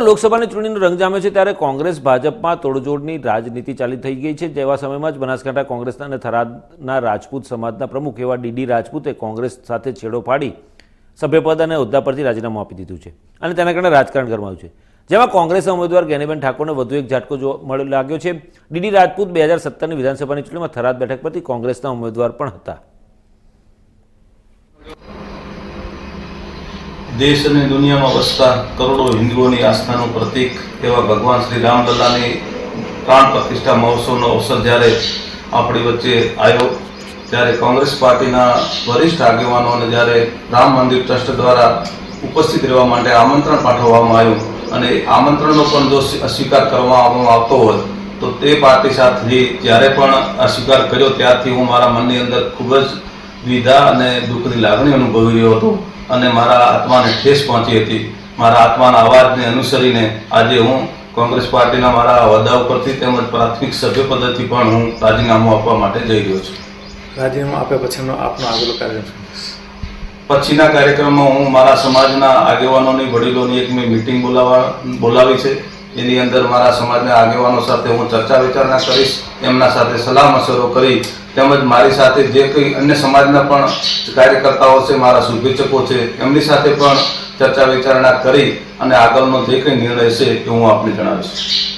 લોકસભાની ચૂંટણીનો રંગ જામ્યો છે ત્યારે કોંગ્રેસ ભાજપમાં તોડજોડની રાજનીતિ ચાલી થઈ ગઈ છે. જેવા સમયમાં જ બનાસકાંઠા કોંગ્રેસના અને થરાદના રાજપૂત સમાજના પ્રમુખ એવા ડીડી રાજપૂતે કોંગ્રેસ સાથે છેડો પાડી સભ્યપદ અને હોદ્દા પરથી રાજીનામું આપી દીધું છે અને તેના કારણે રાજકારણ ગરમાયું છે. જેમાં કોંગ્રેસના ઉમેદવાર જ્ઞાનીબેન ઠાકોરને વધુ એક ઝાટકો જોવા લાગ્યો છે. ડીડી રાજપૂત બે હજાર સત્તરની વિધાનસભાની ચૂંટણીમાં થરાદ બેઠક પરથી કોંગ્રેસના ઉમેદવાર પણ હતા. દેશ અને દુનિયામાં વસતા કરોડો હિન્દુઓની આસ્થાનું પ્રતીક એવા ભગવાન શ્રી રામલલ્લાની પ્રાણ પ્રતિષ્ઠા મહોત્સવનો અવસર જ્યારે આપણી વચ્ચે આવ્યો, ત્યારે કોંગ્રેસ પાર્ટીના વરિષ્ઠ આગેવાનોને જ્યારે રામ મંદિર ટ્રસ્ટ દ્વારા ઉપસ્થિત રહેવા માટે આમંત્રણ પાઠવવામાં આવ્યું અને આમંત્રણનો પણ જો અસ્વીકાર કરવામાં આવતો હોય, તો તે પાર્ટી સાથે જ્યારે પણ અસ્વીકાર કર્યો, ત્યારથી હું મારા મનની અંદર ખૂબ જ દ્વિધા અને દુઃખની લાગણી અનુભવી રહ્યો હતો અને મારા આત્માને ઠેસ પહોંચી હતી. મારા આત્માના અવાજને અનુસરીને આજે હું કોંગ્રેસ પાર્ટીના મારા હોદ્દા ઉપરથી તેમજ પ્રાથમિક સભ્ય પદથી પણ હું રાજીનામું આપવા માટે જઈ રહ્યો છું. રાજીનામું આપ્યા પછીનો આપનો આગલો કાર્યક્રમ પછીના કાર્યક્રમમાં હું મારા સમાજના આગેવાનોની વડીલોની એક મેં મિટિંગ બોલાવવા બોલાવી છે. એની અંદર મારા સમાજના આગેવાનો સાથે હું ચર્ચા વિચારણા કરીશ, એમના સાથે સલાહ મશવરો કરી, તેમજ મારી સાથે જે કંઈ અન્ય સમાજના પણ કાર્યકર્તાઓ છે, મારા શુભેચ્છકો છે, એમની સાથે પણ ચર્ચા વિચારણા કરી અને આગળનો જે કંઈ નિર્ણય છે એ હું આપને જણાવીશ.